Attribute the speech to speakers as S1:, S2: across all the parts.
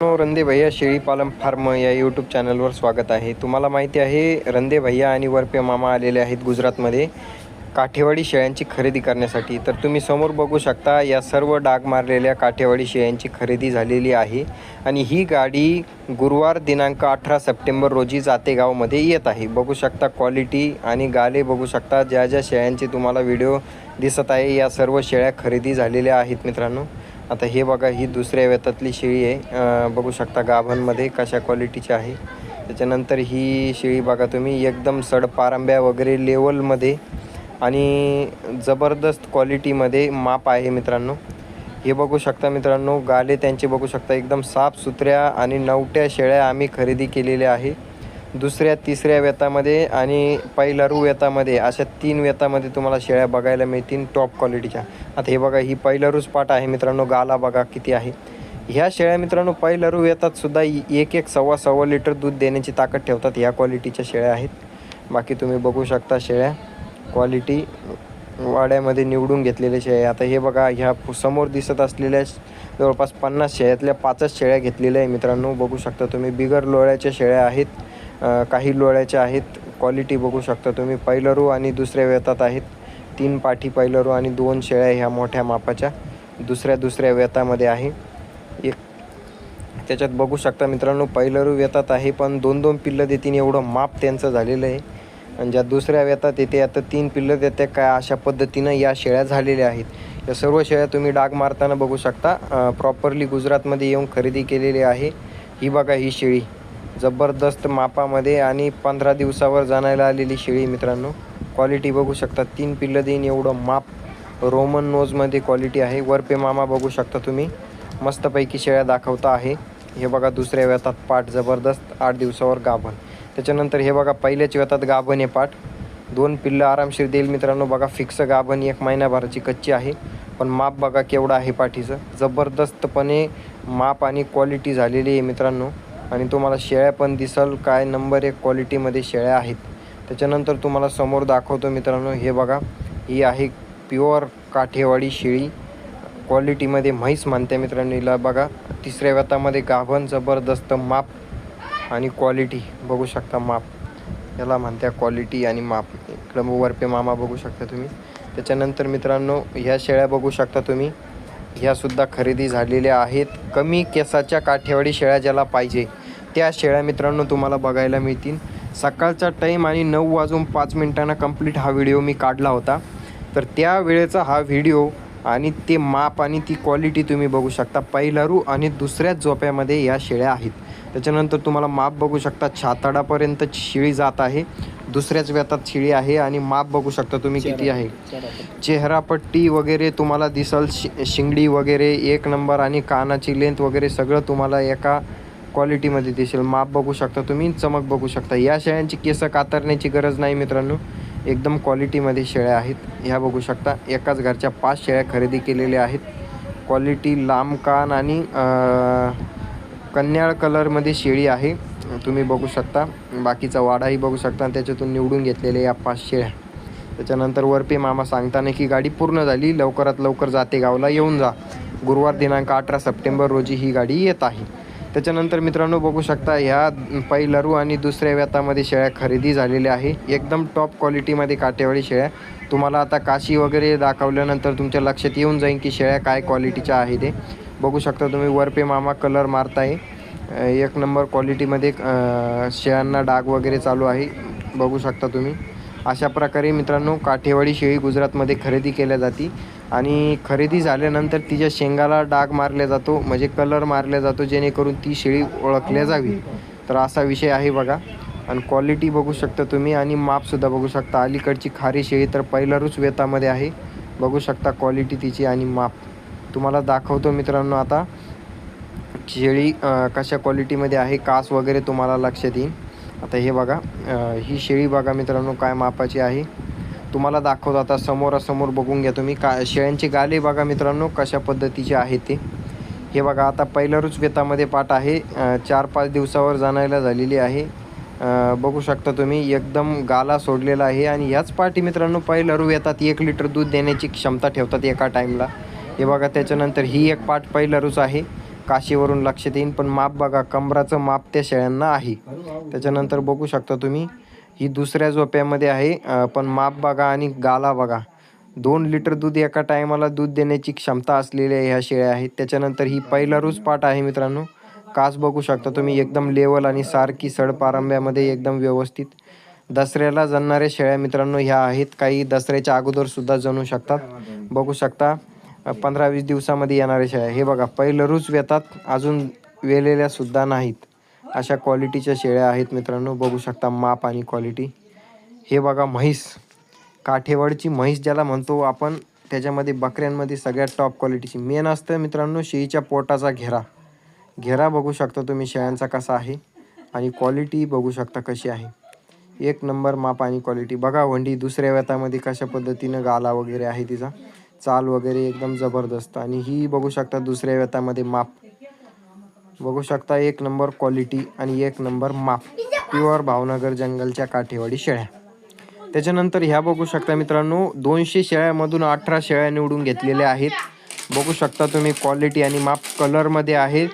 S1: हो, रंदे भैया शेळी पालन फार्म या यूट्यूब चॅनलवर स्वागत आहे. तुम्हाला माहिती आहे रंदे भैया आणि वरपे मामा आलेले आहेत गुजरातमध्ये. काठेवाडी शेळ्यांची खरेदी करण्यासाठी. तर तुम्ही समोर बघू शकता या सर्व डाग मारलेल्या काठेवाडी शेळ्यांची खरेदी झालेली आहे. आणि ही गाडी गुरुवार दिनांक अठरा सप्टेंबर रोजी जातेगावमध्ये येत आहे. बघू शकता क्वालिटी आणि गाले बघू शकता. ज्या ज्या शेळ्यांचे तुम्हाला व्हिडिओ दिसत आहे या सर्व शेळ्या खरेदी झालेल्या आहेत मित्रांनो. आता हे बघा ही दुसऱ्या वेतातली शेळी आहे. बघू शकता गाभांमध्ये कशा क्वालिटीची आहे. त्याच्यानंतर ही शेळी बघा तुम्ही एकदम सडपारंब्या वगैरे लेवलमध्ये आणि जबरदस्त क्वालिटीमध्ये माप आहे मित्रांनो. हे बघू शकता मित्रांनो गाले त्यांचे बघू शकता एकदम साफसुथऱ्या आणि नवट्या शेळ्या आम्ही खरेदी केलेल्या आहे. दुसऱ्या तिसऱ्या वेतामध्ये आणि पहिलारू वेतामध्ये अशा तीन वेतामध्ये तुम्हाला शेळ्या बघायला मिळतील टॉप क्वालिटीच्या आता हे बघा ही पहिलारूच पाट आहे मित्रांनो गाला बघा किती आहे. ह्या शेळ्या मित्रांनो पहिलारू वेतात सुद्धा एक एक सव्वा सव्वा लिटर दूध देण्याची ताकद ठेवतात. ह्या क्वालिटीच्या शेळ्या आहेत. बाकी तुम्ही बघू शकता शेळ्या क्वालिटी वाड्यामध्ये निवडून घेतलेल्या शेळ्या. आता हे बघा ह्या समोर दिसत असलेल्या जवळपास पन्नास शेळ्यातल्या पाचच शेळ्या घेतलेल्या आहे मित्रांनो. बघू शकता तुम्ही बिगर लोळ्याच्या शेळ्या आहेत. काही लोळ्याच्या आहेत. क्वालिटी बघू शकता तुम्ही. पैलरू आणि दुसऱ्या वेतात आहेत. तीन पाठी पैलरू आणि दोन शेळ्या ह्या मोठ्या मापाच्या दुसऱ्या दुसऱ्या वेतामध्ये आहे. एक त्याच्यात बघू शकता मित्रांनो पैलरू वेतात आहे पण दोन दोन पिल्लं देतीन एवढं माप त्यांचं झालेलं आहे. आणि ज्या दुसऱ्या वेतात येते आता तीन पिल्लं देते काय अशा पद्धतीनं या शेळ्या झालेल्या आहेत. या सर्व शेळ्या तुम्ही डाग मारताना बघू शकता. प्रॉपरली गुजरातमध्ये येऊन खरेदी केलेली आहे. ही बघा ही शेळी. जबरदस्त मापामध्ये आणि पंधरा दिवसावर जाणायला आलेली शेळी मित्रांनो क्वालिटी बघू शकता. तीन पिल्लं देईन एवढं माप. रोमन नोजमध्ये क्वालिटी आहे. वरपे मामा बघू शकता तुम्ही. मस्तपैकी शेळ्या दाखवता आहे. हे बघा दुसऱ्या व्यतात पाठ जबरदस्त आठ दिवसावर गाभण. त्याच्यानंतर हे बघा पहिल्याच व्यतात गाभण आहे पाठ दोन पिल्लं आरामशीर देईल मित्रांनो. बघा फिक्स गाभण एक महिन्याभराची कच्ची आहे. पण माप बघा केवढं आहे पाठीचं. जबरदस्तपणे माप आणि क्वालिटी झालेली आहे मित्रांनो. आणि तुम्हाला शेळ्या पण दिसल काय नंबर एक क्वालिटीमध्ये शेळ्या आहेत. त्याच्यानंतर तुम्हाला समोर दाखवतो मित्रांनो हे बघा. ही आहे प्युअर काठेवाडी शेळी. क्वालिटीमध्ये म्हैस म्हणते मित्रांनो हिला बघा. तिसऱ्या व्यतामध्ये गाभण जबरदस्त माप आणि क्वालिटी बघू शकता माप. याला म्हणत्या क्वालिटी आणि माप. इकडं वरपे मामा बघू शकता तुम्ही. त्याच्यानंतर मित्रांनो ह्या शेळ्या बघू शकता तुम्ही. ह्यासुद्धा खरेदी झालेल्या आहेत. कमी केसाच्या काठेवाडी शेळ्या ज्याला पाहिजे त्या शेळ्या मित्रांनो तुम्हाला बघायला मिळतील. सकाळचा टाईम आणि नऊ वाजून पाच मिनिटांना कंप्लीट हा व्हिडिओ मी काढला होता. तर त्या वेळेचा हा व्हिडिओ आणि ते माप आणि ती क्वालिटी तुम्ही बघू शकता. पहिलारू आणि दुसऱ्याच झोप्यामध्ये या शेळ्या आहेत. त्याच्यानंतर तुम्हाला माप बघू शकता. छाताडापर्यंत शिळी जात आहे. दुसऱ्याच व्यतात शिळी आहे आणि माप बघू शकता तुम्ही किती आहे. चेहरापट्टी वगैरे तुम्हाला दिसल शि शिंगडी वगैरे एक नंबर आणि कानाची लेंथ वगैरे सगळं तुम्हाला एका क्वालिटीमध्ये दिसेल. माप बघू शकता तुम्ही चमक बघू शकता. या शेळ्यांची केस कातरण्याची गरज नाही मित्रांनो. एकदम क्वालिटीमध्ये शेळ्या आहेत. ह्या बघू शकता एकाच घरच्या पाच शेळ्या खरेदी केलेल्या आहेत. क्वालिटी लांब कान आणि कन्याळ कलरमध्ये शेळी आहे. तुम्ही बघू शकता बाकीचा वाडाही बघू शकता आणि त्याच्यातून निवडून घेतलेल्या या पाच शेळ्या. त्याच्यानंतर वरपे मामा सांगताना की गाडी पूर्ण झाली लवकरात लवकर जाते गावला येऊन जा. गुरुवार दिनांक अठरा सप्टेंबर रोजी ही गाडी येत आहे. त्याच्यानंतर मित्रांनो बघू शकता ह्या पहिलरू आणि दुसऱ्या व्यतामध्ये शेळ्या खरेदी झालेल्या आहे. एकदम टॉप क्वालिटीमध्ये काटेवाडी शेळ्या. तुम्हाला आता काशी वगैरे दाखवल्यानंतर तुमच्या लक्षात येऊन जाईल की शेळ्या काय क्वालिटीच्या आहे ते बघू शकता तुम्ही वरपे मामा कलर मारताय. एक नंबर क्वालिटीमध्ये शेळ्यांना डाग वगैरे चालू आहे. बघू शकता तुम्ही. अशा प्रकारे मित्रांनो काठेवाडी शेळी गुजरातमध्ये खरेदी केल्या जाते. आणि खरेदी झाल्यानंतर तिच्या शेंगाला डाग मारल्या जातो म्हणजे कलर मारल्या जातो जेणेकरून ती शेळी ओळखल्या जावी. तर असा विषय आहे बघा. आणि क्वालिटी बघू शकता तुम्ही आणि मापसुद्धा बघू शकता. अलीकडची खारी शेळी तर पहिलारूच वेतामध्ये आहे. बघू शकता क्वालिटी तिची आणि माप तुम्हाला दाखवतो मित्रांनो आता शेळी कशा क्वालिटीमध्ये आहे कास वगैरे तुम्हाला लक्षात येईल. आता हे बघा ही शेळी बघा मित्रांनो काय मापाची आहे. तुम्हाला दाखवतो. आता समोरासमोर बघून घ्या तुम्ही. का शेळ्यांची गाले बघा मित्रांनो कशा पद्धतीचे आहे ते. हे बघा आता पहिल्यारूच वेतामध्ये पाठ आहे. चार पाच दिवसावर जाणायला झालेली आहे. बघू शकता तुम्ही एकदम गाला सोडलेला आहे. आणि ह्याच पाठी मित्रांनो पहिलरू येतात एक लिटर दूध देण्याची क्षमता ठेवतात एका टाईमला हे बघा त्याच्यानंतर ही एक पाट पहिल्यारूच आहे. काशीवरून लक्षात येईन पण माप बघा कमराचं माप त्या शेळ्यांना आहे. त्याच्यानंतर बघू शकता तुम्ही ही दुसऱ्या झोप्यामध्ये आहे. पण माप बघा आणि गाला बघा. दोन लिटर दूध एका टायमाला दूध देण्याची क्षमता असलेल्या ह्या शेळ्या आहेत. त्याच्यानंतर ही पहिला रूज पाट आहे मित्रांनो. कास बघू शकता तुम्ही एकदम लेवल आणि सारखी सडपारंब्यामध्ये एकदम व्यवस्थित. दसऱ्याला जणणाऱ्या शेळ्या मित्रांनो ह्या आहेत. काही दसऱ्याच्या अगोदर सुद्धा जणू शकतात. बघू शकता पंधरा वीस दिवसामध्ये येणाऱ्या शेळ्या. हे बघा पहिलं रूज येतात अजून वेलेल्या सुद्धा नाहीत. अशा क्वालिटीच्या शेळ्या आहेत मित्रांनो. बघू शकता माप आणि क्वालिटी. हे बघा म्हैस. काठेवाडची म्हैस ज्याला म्हणतो आपण त्याच्यामध्ये बकऱ्यांमध्ये सगळ्यात टॉप क्वालिटीची मेन असतं मित्रांनो शेळीच्या पोटाचा घेरा. घेरा बघू शकता तुम्ही शेळ्यांचा कसा आहे. आणि क्वालिटी बघू शकता कशी आहे. एक नंबर माप आणि क्वालिटी बघा वंडी दुसऱ्या व्यतामध्ये कशा पद्धतीनं गाला वगैरे आहे तिचा. चाल वगैरे एकदम जबरदस्त. आणि ही बघू शकता दुसऱ्या व्यतामध्ये माप. बघू शकता एक नंबर क्वालिटी आणि एक नंबर माप. प्युअर भावनगर जंगलच्या काठेवाडी शेळ्या. त्याच्यानंतर ह्या बघू शकता मित्रांनो दोनशे शेळ्यामधून अठरा शेळ्या निवडून घेतलेल्या आहेत. बघू शकता तुम्ही क्वालिटी आणि माप कलरमध्ये आहे.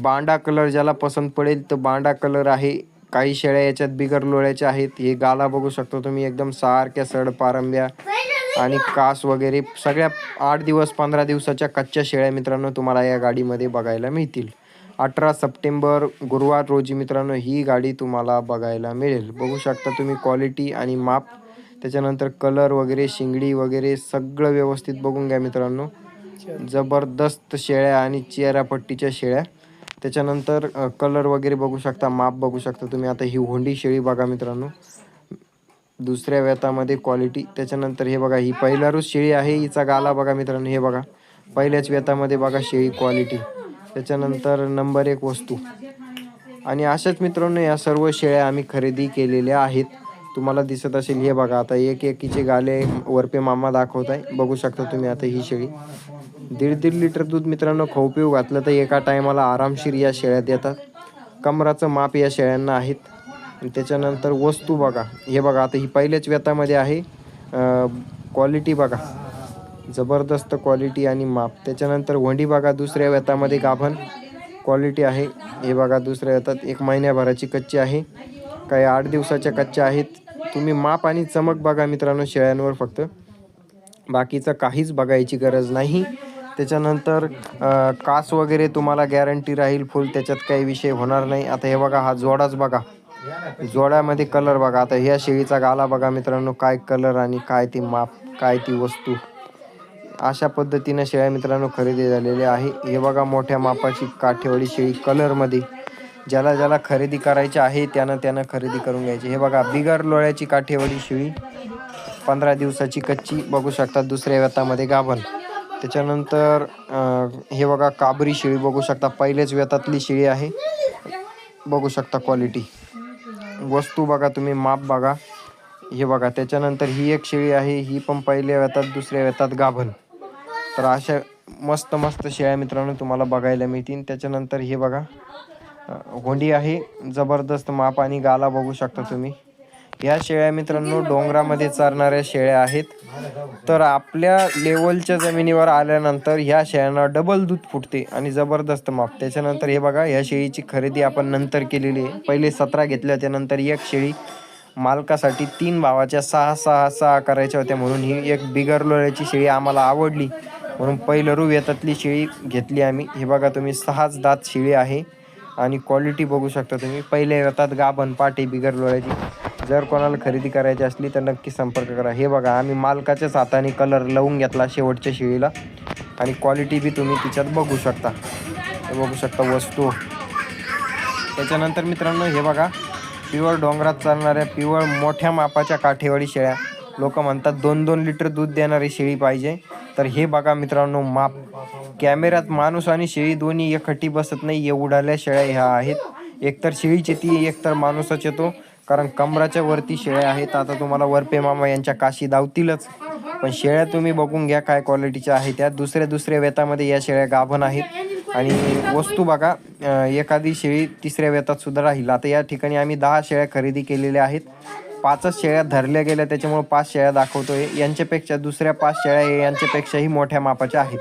S1: बांडा कलर ज्याला पसंत पडेल तर बांडा कलर आहे. काही शेळ्या याच्यात बिगर लोळ्याच्या आहेत. हे गाला बघू शकता तुम्ही एकदम सारख्या सड पारंब्या आणि कास वगैरे सगळ्या आठ दिवस पंधरा दिवसाच्या कच्च्या शेळ्या मित्रांनो तुम्हाला या गाडीमध्ये बघायला मिळतील. अठरा सप्टेंबर गुरुवार रोजी मित्रांनो ही गाडी तुम्हाला बघायला मिळेल. बघू शकता तुम्ही क्वालिटी आणि माप त्याच्यानंतर कलर वगैरे शिंगडी वगैरे सगळं व्यवस्थित बघून घ्या मित्रांनो. जबरदस्त शेळ्या आणि चेहरापट्टीच्या शेळ्या. त्याच्यानंतर कलर वगैरे बघू शकता माप बघू शकता तुम्ही. आता ही होंडी शेळी बघा मित्रांनो. दुसऱ्या व्यतामध्ये क्वालिटी त्याच्यानंतर हे बघा ही पहिला रोज शेळी आहे. हिचा गाला बघा मित्रांनो हे बघा. पहिल्याच व्यतामध्ये बघा शेळी क्वालिटी त्याच्यानंतर नंबर एक वस्तू. आणि अशाच मित्रांनो या सर्व शेळ्या आम्ही खरेदी केलेल्या आहेत. तुम्हाला दिसत असेल हे बघा आता एक एकीचे गाले वरपे मामा दाखवत आहे. बघू शकता तुम्ही आता ही शेळी. दीड दीड लिटर दूध मित्रांनो खाऊ पिऊ घातलं तर एका टायमाला आरामशीर या शेळ्या देतात. कमराचं माप या शेळ्यांना आहेत. त्याच्यानंतर वस्तू बघा. हे बघा आता ही पहिल्याच व्यतामध्ये आहे. क्वालिटी बघा. जबरदस्त क्वालिटी आणि माप. त्याच्यानंतर वंडी बघा दुसऱ्या वेतामध्ये गाभण क्वालिटी आहे. हे बघा दुसऱ्या वेतात एक महिन्याभराची कच्ची आहे. काही आठ दिवसाच्या कच्च्या आहेत. तुम्ही माप आणि चमक बघा मित्रांनो शेळ्यांवर फक्त. बाकीचं काहीच बघायची गरज नाही. त्याच्यानंतर कास वगैरे तुम्हाला गॅरंटी राहील फुल त्याच्यात काही विषय होणार नाही. आता हे बघा हा जोडाच बघा. जोड्यामध्ये कलर बघा. आता ह्या शेळीचा गाला बघा मित्रांनो काय कलर आणि काय ती माप काय ती वस्तू. अशा पद्धतीनं शेळ्या मित्रांनो खरेदी झालेली आहे. हे बघा मोठ्या मापाची काठेवाडी शेळी कलरमध्ये ज्याला ज्याला खरेदी करायची आहे त्यानं त्यानं खरेदी करून घ्यायची. हे बघा बिगर लोळ्याची काठेवाडी शेळी. पंधरा दिवसाची कच्ची. बघू शकता दुसऱ्या व्यतामध्ये गाभण. त्याच्यानंतर हे बघा काबरी शेळी. बघू शकता पहिलेच व्यतातली शेळी आहे. बघू शकता क्वालिटी वस्तू बघा तुम्ही माप बघा. हे बघा त्याच्यानंतर ही एक शेळी आहे. ही पण पहिल्या व्यतात दुसऱ्या व्यतात गाभण. तर अशा मस्त मस्त शेळ्या मित्रांनो तुम्हाला बघायला मिळतील. त्याच्यानंतर हे बघा होंडी आहे. जबरदस्त माप आणि गाला बघू शकता तुम्ही. या शेळ्या मित्रांनो डोंगरामध्ये चरणाऱ्या शेळ्या आहेत. तर आपल्या लेवलच्या जमिनीवर आल्यानंतर ह्या शेळ्यांना डबल दूध फुटते आणि जबरदस्त माप. त्याच्यानंतर हे बघा ह्या शेळीची खरेदी आपण नंतर केलेली आहे. पहिले सतरा घेतल्या त्यानंतर एक शेळी मालकासाठी तीन भावाच्या सहा सहा सहा करायच्या होत्या म्हणून ही एक बिगर लोळ्याची शेळी आम्हाला आवडली. म्हणून पहिलं रू येतातली शेळी घेतली आम्ही. हे बघा तुम्ही सहाच दात शेळी आहे. आणि क्वालिटी बघू शकता तुम्ही. पहिले येतात गाभण पाटी बिगर लोळ्याची. जर कोणाला खरेदी करायची असली तर नक्की संपर्क करा. हे बघा आम्ही मालकाच्याच हाताने कलर लावून घेतला शेवटच्या शेळीला. आणि क्वालिटी बी तुम्ही तिच्यात बघू शकता. हे बघू शकता वस्तू. त्याच्यानंतर मित्रांनो हे बघा. प्युअर डोंगरात चालणाऱ्या प्युअर मोठ्या मापाच्या काठेवाडी शेळ्या. लोक म्हणतात दोन दोन लिटर दूध देणारी शेळी पाहिजे. तर हे बघा मित्रांनो माप. कॅमेऱ्यात माणूस आणि शेळी दोन्ही एकखट्टी बसत नाही एवढाल्या शेळ्या ह्या आहेत. एकतर शेळीचे ती एकतर माणूसच येतो कारण कमराच्या वरती शेळ्या आहेत. आता तुम्हाला वरपे मामा यांच्या काशी धावतीलच. पण शेळ्या तुम्ही बघून घ्या काय क्वालिटीच्या आहेत. त्या दुसऱ्या दुसऱ्या वेतामध्ये या शेळ्या गाभण आहेत. आणि वस्तू बघा एखादी शेळी तिसऱ्या वेतात सुद्धा राहील. आता या ठिकाणी आम्ही दहा शेळ्या खरेदी केलेल्या आहेत. पाचच शेळ्या धरल्या गेल्या त्याच्यामुळे पाच शेळ्या दाखवतोय. यांच्यापेक्षा दुसऱ्या पाच शेळ्या हे यांच्यापेक्षाही मोठ्या मापाच्या आहेत.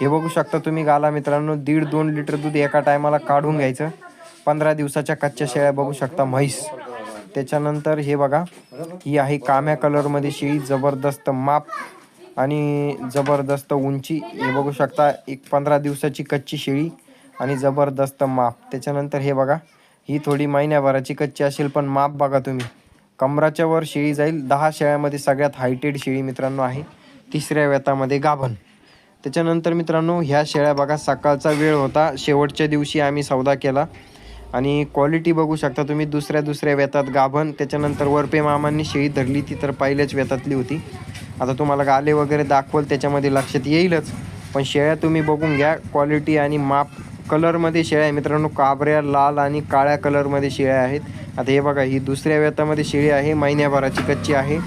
S1: हे बघू शकता तुम्ही गाला मित्रांनो दीड दोन लिटर दूध एका टायमाला काढून घ्यायचं. पंधरा दिवसाच्या कच्च्या शेळ्या बघू शकता म्हैस. त्याच्यानंतर हे बघा ही आहे काम्या कलरमध्ये शेळी जबरदस्त माप आणि जबरदस्त उंची. हे बघू शकता एक पंधरा दिवसाची कच्ची शेळी आणि जबरदस्त माप. त्याच्यानंतर हे बघा ही थोडी महिन्याभराची कच्ची असेल पण माप बघा तुम्ही. कमराच्या वर शेळी जाईल. दहा शेळ्यामध्ये सगळ्यात हायटेड शेळी मित्रांनो आहे. तिसऱ्या व्यतामध्ये गाभण. त्याच्यानंतर मित्रांनो ह्या शेळ्या बघा सकाळचा वेळ होता. शेवटच्या दिवशी आम्ही सौदा केला. आणि क्वालिटी बघू शकता तुम्ही दुसऱ्या दुसऱ्या वेतात गाभण. त्याच्यानंतर वरपे मामांनी शेळी धरली. ती तर पहिल्याच वेतातली होती. आता तुम्हाला गाले वगैरे दाखवल त्याच्यामध्ये लक्षात येईलच. पण शेळ्या तुम्ही बघून घ्या क्वालिटी आणि माप. कलरमध्ये शेळ्या आहे मित्रांनो काबऱ्या लाल आणि काळ्या कलरमध्ये शेळ्या आहेत. आता हे बघा ही दुसऱ्या वेतामध्ये शेळी आहे महिन्याभराची कच्ची आहे.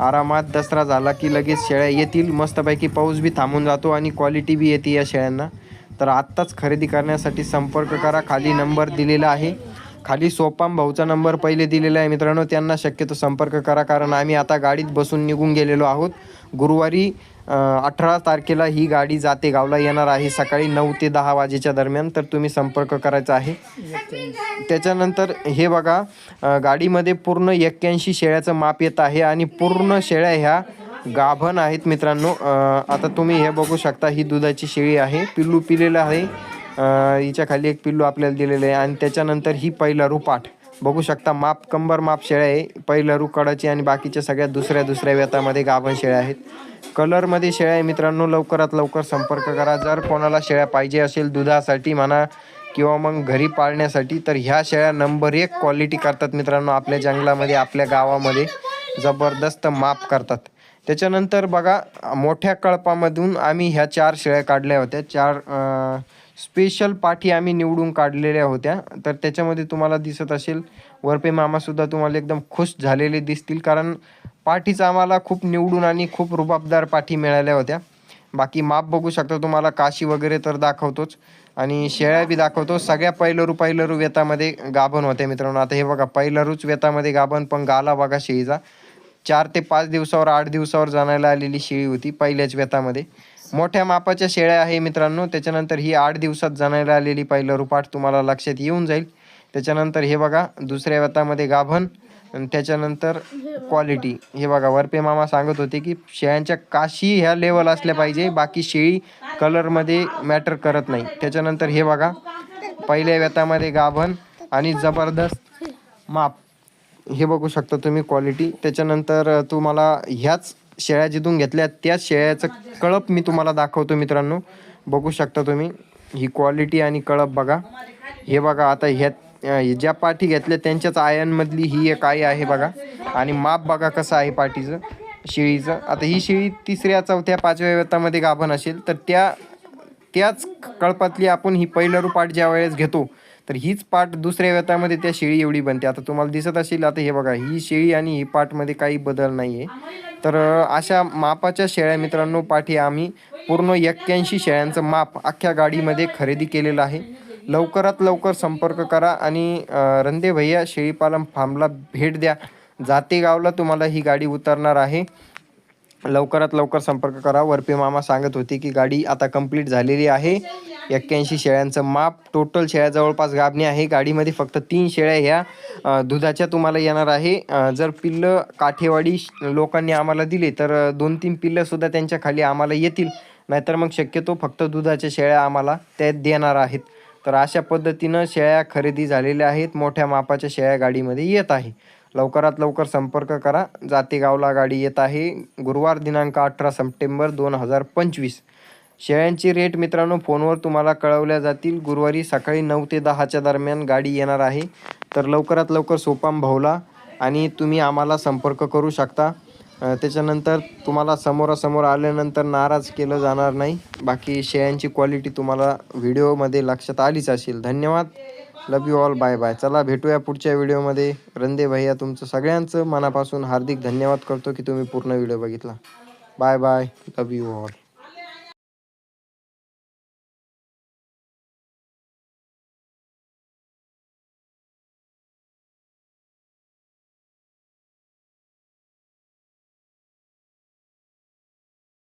S1: आरामात दसरा झाला की लगेच शेळ्या येतील. मस्तपैकी पाऊस बी थांबून जातो आणि क्वालिटी बी येते या शेळ्यांना. तर आत्ताच खरेदी करण्यासाठी संपर्क करा. खाली नंबर दिलेला आहे. खाली सोपाम भाऊचा नंबर पहिले दिलेला आहे मित्रांनो. त्यांना शक्यतो संपर्क करा कारण आम्ही आता गाडीत बसून निघून गेलेलो आहोत. गुरुवारी अठरा तारखेला ही गाडी जाते गावला येणार आहे. सकाळी नऊ ते दहा वाजेच्या दरम्यान तर तुम्ही संपर्क करायचा आहे. त्याच्यानंतर हे बघा गाडीमध्ये पूर्ण एक्क्याऐंशी शेळ्याचं माप येत आहे आणि पूर्ण शेळ्या ह्या गाभण आहेत मित्रांनो. आता तुम्ही हे बघू शकता ही दुधाची शेळी आहे. पिल्लू पिलेलं आहे. हिच्या खाली एक पिल्लू आपल्याला दिलेलं आहे. आणि त्याच्यानंतर ही पहिला रुपाठ बघू शकता माप कंबर माप शेळ्या आहे पहिलं रुकडाची आणि बाकीच्या सगळ्या दुसऱ्या दुसऱ्या वेतामध्ये गाभण शेळ्या आहेत. कलरमध्ये शेळ्या आहे मित्रांनो लवकरात लवकर संपर्क करा. जर कोणाला शेळ्या पाहिजे असेल दुधासाठी म्हणा किंवा मग घरी पाळण्यासाठी तर ह्या शेळ्या नंबर एक क्वालिटी करतात मित्रांनो आपल्या जंगलामध्ये आपल्या गावामध्ये. जबरदस्त माप करतात. त्याच्यानंतर बघा मोठ्या कळपामधून आम्ही ह्या चार शेळ्या काढल्या होत्या. चार स्पेशल पाठी आम्ही निवडून काढलेल्या होत्या. तर त्याच्यामध्ये तुम्हाला दिसत असेल वरपे मामासुद्धा तुम्हाला एकदम खुश झालेले दिसतील कारण पाठीचा आम्हाला खूप निवडून आणि खूप रुबाबदार पाठी मिळाल्या होत्या. बाकी माप बघू शकता तुम्हाला काशी वगैरे तर दाखवतोच. आणि शेळ्या बी दाखवतो. सगळ्या पहिलरू पहिलरू वेतामध्ये गाभण होत्या मित्रांनो. आता हे बघा पहिलरूच वेतामध्ये गाभण पण गाला बघा शेळीचा. चार ते पाच दिवसावर आठ दिवसावर जाणायला आलेली शेळी होती पहिल्याच वेतामध्ये. मोठ्या मापाच्या शेळ्या आहे मित्रांनो. त्याच्यानंतर ही आठ दिवसात जाणायला आलेली पहिलं रुपाट तुम्हाला लक्षात येऊन जाईल. त्याच्यानंतर हे बघा दुसऱ्या वतामध्ये गाभण आणि त्याच्यानंतर क्वालिटी हे बघा वरपे मामा सांगत होते की शेळ्यांच्या काशी ह्या लेवल असल्या पाहिजे बाकी शेळी कलरमध्ये मॅटर करत नाही. त्याच्यानंतर हे बघा पहिल्या व्यतामध्ये गाभण आणि जबरदस्त माप. हे बघू शकता तुम्ही क्वालिटी त्याच्यानंतर तुम्हाला ह्याच शेळ्या जिथून घेतल्या त्याच शेळ्याचं कळप मी तुम्हाला दाखवतो मित्रांनो. बघू शकता तुम्ही. ही क्वालिटी आणि कळप बघा. हे बघा आता ह्या अ, ज्या पाठी घेतल्या त्यांच्याच आयांमधली ही एक आई आहे बघा. आणि माप बघा कसं आहे पाठीचं शेळीचं. आता ही शेळी तिसऱ्या चौथ्या पाचव्या वेतामध्ये गाभण असेल तर त्या त्याच कळपातली आपण ही पहिलं पाठ ज्या वेळेस घेतो तर हीच पाट दुसऱ्या व्यतामध्ये त्या शेळी एवढी बनते. आता तुम्हाला दिसत असेल आता हे बघा ही शेळी आणि ही पाटमध्ये काही बदल नाही आहे तर अशा मापाच्या शेळ्या मित्रांनो पाठी आम्ही पूर्ण एक्क्याऐंशी शेळ्यांचं माप अख्ख्या गाडीमध्ये खरेदी केलेलं आहे. लवकरात लवकर संपर्क करा आणि रंदे भैया शेळीपालन फार्मला भेट द्या. जाते गावला तुम्हाला ही गाडी उतरणार आहे. लवकरात लवकर संपर्क करा. वरपे मामा सांगत होते की गाडी आता कंप्लीट झालेली आहे. एक्क्याऐंशी शेळ्यांचं माप. टोटल शेळ्या जवळपास गाभणी आहे. गाडीमध्ये फक्त तीन शेळ्या ह्या दुधाच्या तुम्हाला येणार आहे. जर पिल्लं काठेवाडी लोकांनी आम्हाला दिले तर दोन तीन पिल्लंसुद्धा त्यांच्या खाली आम्हाला येतील. नाहीतर मग शक्यतो फक्त दुधाच्या शेळ्या आम्हाला त्या देणार आहेत. तर अशा पद्धतीनं शेळ्या खरेदी झालेल्या आहेत. मोठ्या मापाच्या शेळ्या गाडीमध्ये येत आहे. लवकरात लवकर संपर्क करा. जातेगावला गाडी येत आहे. गुरुवार दिनांक अठरा सप्टेंबर दोन हजार पंचवीस. शेळ्यांची रेट मित्रांनो फोनवर तुम्हाला कळवल्या जातील. गुरुवारी सकाळी नऊ ते दहाच्या दरम्यान गाडी येणार आहे. तर लवकरात लवकर सोपाम भाऊला आणि तुम्ही आम्हाला संपर्क करू शकता. त्याच्यानंतर तुम्हाला समोरासमोर आल्यानंतर नाराज केलं जाणार नाही. बाकी शेळ्यांची क्वालिटी तुम्हाला व्हिडिओमध्ये लक्षात आलीच असेल. धन्यवाद. Love you all bye bye चला भेटूया पुढच्या व्हिडिओमध्ये. रंदे भैया तुमचं सगळ्यांचं मनापासून हार्दिक धन्यवाद करतो की तुम्ही पूर्ण व्हिडिओ बघितला. Bye bye love you all